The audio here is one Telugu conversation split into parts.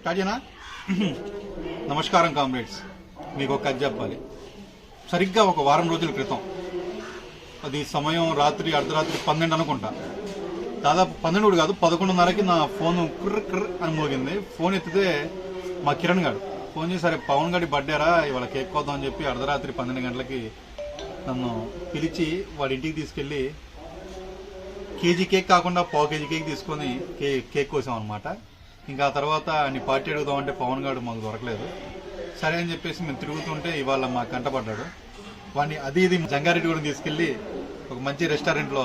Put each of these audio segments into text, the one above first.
స్టార్ట్ నమస్కారం కామ్రేడ్స్. మీకు ఒక కథ చెప్పాలి. సరిగ్గా ఒక వారం రోజుల క్రితం. అది సమయం రాత్రి అర్ధరాత్రి పన్నెండు అనుకుంటా. దాదాపు పన్నెండు కాదు పదకొండున్నరకి నా ఫోన్ కుర్ర కుర్ర అని మోగింది. ఫోన్ ఎత్తితే మా కిరణ్ గారు ఫోన్ చేసి సరే పవన్ గడి బర్త్డేరా ఇవాళ కేక్ కోద్దాం అని చెప్పి అర్ధరాత్రి పన్నెండు గంటలకి నన్ను పిలిచి వాడి ఇంటికి తీసుకెళ్ళి కేజీ కేక్ కాకుండా పావు కేజీ కేక్ తీసుకొని కేక్ కోసాం అనమాట ఇంకా ఆ తర్వాత నీ పార్టీ అడుగుదామంటే పవన్ గారు మాకు దొరకలేదు. సరే అని చెప్పేసి మేము తిరుగుతుంటే ఇవాళ మాకు కంటపడ్డాడు వాడిని అది ఇది జంగారెడ్డి కూడా తీసుకెళ్ళి ఒక మంచి రెస్టారెంట్లో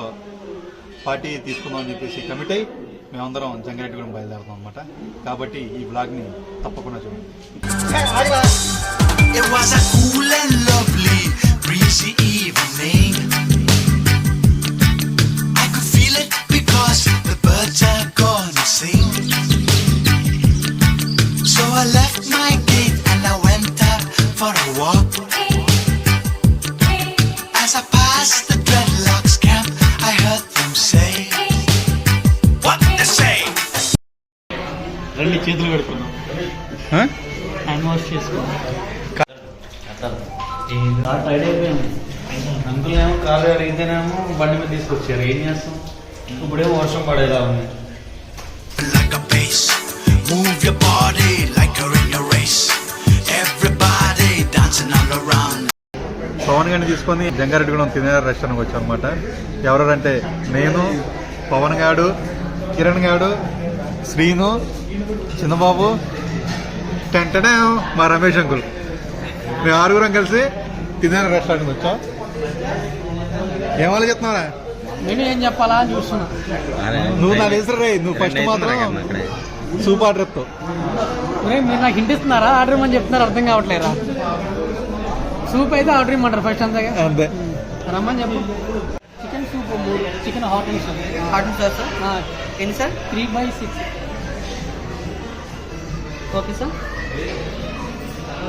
పార్టీ తీసుకుందాం అని చెప్పేసి కమిట్ అయ్యి మేమందరం జంగారెడ్డి కూడా బయలుదేరుతాం అనమాట కాబట్టి ఈ బ్లాగ్ని తప్పకుండా చూడండి. Walk. As I passed the dreadlocks camp, I heard them say, What they say? రెండు చేతులు పెడుతున్నాం హ్యాండ్ వాష్ చేసుకో టైడ్ అయిపోయాము అంకుల్ ఏమో కాలు అడిగితేనేమో బండి మీద తీసుకొచ్చారు ఏం చేస్తాం ఇప్పుడేమో వర్షం పడేలా ఉంది like a bass. Move your body like you're in a Pawan గారిని తీసుకొని జంగారెడ్డిగూడెం తినే రెస్టారెంట్కి వచ్చాం అనమాట ఎవరంటే నేను పవన్ గాడు కిరణ్ గాడు శ్రీను చిన్నబాబు టెంటనే మా రమేష్ అంకుల్. మేము ఆరుగురం కలిసి తినే రెస్టారెంట్కి వచ్చాం. ఏం వాళ్ళు చెప్తున్నారా? నేను ఏం చెప్పాలా? అని చూస్తున్నా. నువ్వు నా వేసరు రే నువ్వు ఫస్ట్ మాత్రం సూపర్ ఆర్డర్ మీరు నాకు హింట్ ఇస్తున్నారా? ఆర్డర్ ఇవ్వమని చెప్తున్నారు అర్థం కావట్లేరా సూప్ అయితే ఆర్డర్ ఇమ్మంటారు ఫస్ట్ అంతగా అంతే. రమ్మని చెప్పు. చికెన్ సూప్ మూడు chicken hot and sour hot and sour sir ఎన్ని sir? Three by six. Okay sir.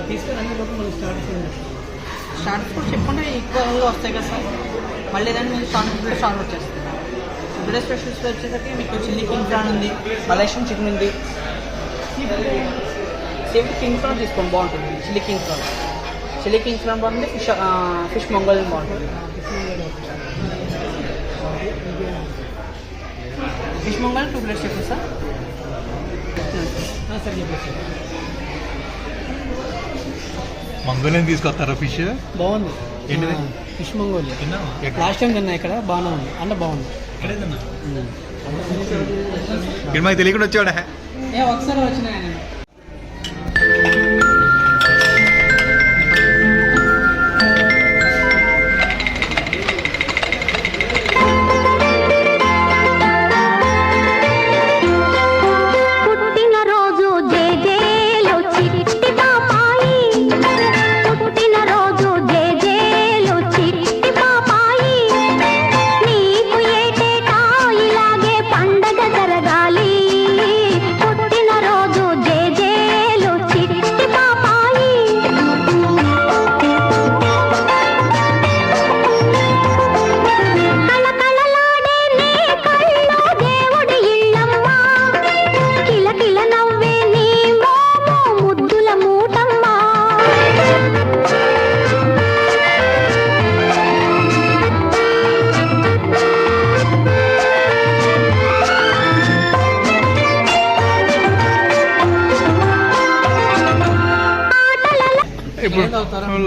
తీసుకురండి లోపల మళ్ళీ స్టార్ట్ చేయండి. స్టార్టర్స్ కూడా చెప్పండి ఈక్వల్గా వస్తాయి కదా సార్. మళ్ళీ ఏదైనా మీరు స్టార్టర్ స్టార్ట్ వచ్చేస్తుంది. టుడే స్పెషల్స్ వచ్చేసరికి మీకు చిల్లీ కింగ్ ప్రాన్ ఉంది మలేషియన్ చికెన్ ఉంది. సేమ్ కింగ్ ప్రాన్ తీసుకోండి బాగుంటుంది. Chilli king prawn chilli king prawn బాగుంటుంది ఫిష్ ఫిష్ మొంగల్ బాగుంటుంది ఫిష్ మొంగల్ టూ ప్లేట్స్ చెప్పండి సార్ సార్ చెప్పేసి మంగోలియన్ తీసుకొస్తారా ఫిష్ బాగుంది. ఏంటిది? ఫిష్ మంగోలియా ఎక్కడ? లాస్ట్ టైం తిన్నా ఇక్కడ బాగానే ఉంది. అంటే బాగుంది. ఇది మాకు తెలియకుండా వచ్చాడా? ఏ ఒకసారి వచ్చినాయి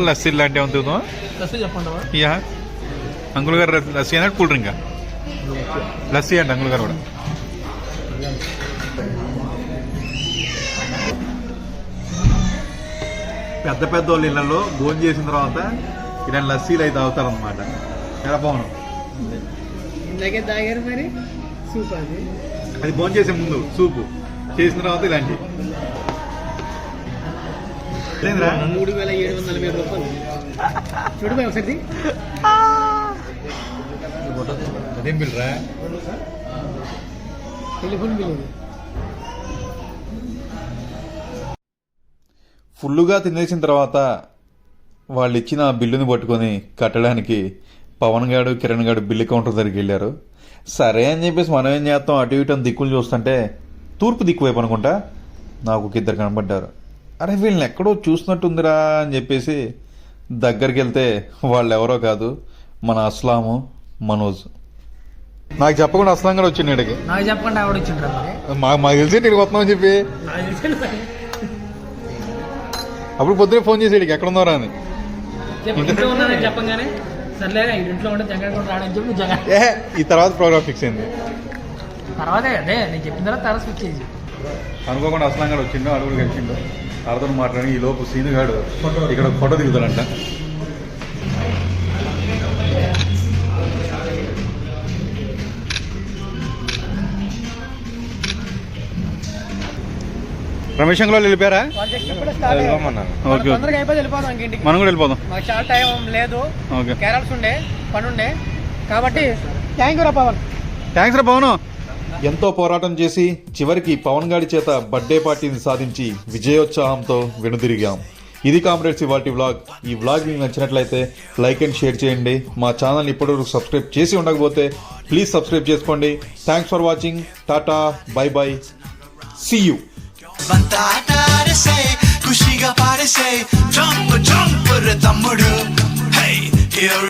లస్సీ లాంటి ఉంటుందో లస్సీ చెప్పండి వా. యా. అంకుల్ గారు లస్సీ అయినా కూల్ డ్రింక్? లస్సీ అండి అంకుల్ గారు కూడా. పెద్ద పెద్ద వాళ్ళ ఇళ్ళలో భోజనం చేసిన తర్వాత ఇలాంటి లస్సీలు అయితే తాగుతారు అనమాట ఎలా బాగున్నాం అది. అది భోజనం చేసే ముందు సూపు. చేసిన తర్వాత ఇలాంటి ఏందిరా? మూడు వేల ఏడు వందల నలభై రూపాయలు చూడు బాయ్ ఒకసారి అదేం బిల్రా టెలిఫోన్ బిల్ ఫుల్లుగా తినేసిన తర్వాత వాళ్ళు ఇచ్చిన బిల్లుని పట్టుకొని కట్టడానికి పవన్ గారు కిరణ్ గాడు బిల్లు కౌంటర్ దగ్గరికి వెళ్ళారు. సరే అని చెప్పేసి మనం ఏం చేస్తాం? అటు ఇటు దిక్కులు చూస్తుంటే తూర్పు దిక్కు వైపు అనుకుంటా నాకు ఒక ఇద్దరు కనబడ్డారు. అరే వీళ్ళని ఎక్కడో చూసినట్టుందిరా అని చెప్పేసి దగ్గరికి వెళ్తే వాళ్ళు ఎవరో కాదు మన అస్లాము మనోజ్. నాకు చెప్పకుండా అసలు కూడా వచ్చింది ఇక్కడికి నాకు చెప్పకుండా ఆవిడ వచ్చిండ్రా మరి. మా మాకు తెలిసి ఇక్కడికి వస్తున్నామని చెప్పి. నాకు తెలిసింది మరి. అప్పుడు పొద్దునే ఫోన్ చేసి ఇక్కడికి ఎక్కడ ఉన్నారా అని. చెప్పు, ఇంట్లో ఉన్నానని చెప్పంగానే. సర్లే ఈ ఇంట్లో ఉంటే జగన్ కూడా రాడని చెప్పి నువ్వు జగన్. ఏ ఈ తర్వాత ప్రోగ్రామ్ ఫిక్స్ అయింది. తర్వాత అదే నేను చెప్పిన తర్వాత తర్వాత స్విచ్ చేసి అనుకోకుండా అసలు కూడా వచ్చిండు అడుగుడు కలిసిండు. అర్థం మాట్లాడి ఈ లోపు సీను గాడు ఇక్కడ ఫోటో దిగుతాడంట. రమేష్ అంకుల్ వాళ్ళు వెళ్ళిపోయారా? మనం కూడా వెళ్ళిపోదాం. చాలా టైం లేదు. ఉండే పని ఉండే. కాబట్టి థ్యాంక్ యూ రా పవన్. థ్యాంక్స్ రా పవన్. ఎంతో పోరాటం చేసి చివరికి పవన్ గారి చేత బర్త్డే పార్టీని సాధించి విజయోత్సాహంతో వెనుదిరిగాం. ఇది కామ్రేడ్స్ ఇవాటి వ్లాగ్. ఈ వ్లాగ్ మీకు నచ్చినట్లయితే లైక్ అండ్ షేర్ చేయండి. మా ఛానల్ ఇప్పటివరకు సబ్స్క్రైబ్ చేసి ఉండకపోతే ప్లీజ్ సబ్స్క్రైబ్ చేసుకోండి. Thanks for watching tata bye bye. See you ఖుషిగా పారేసే జంప్ జంప్ తమ్ముడు.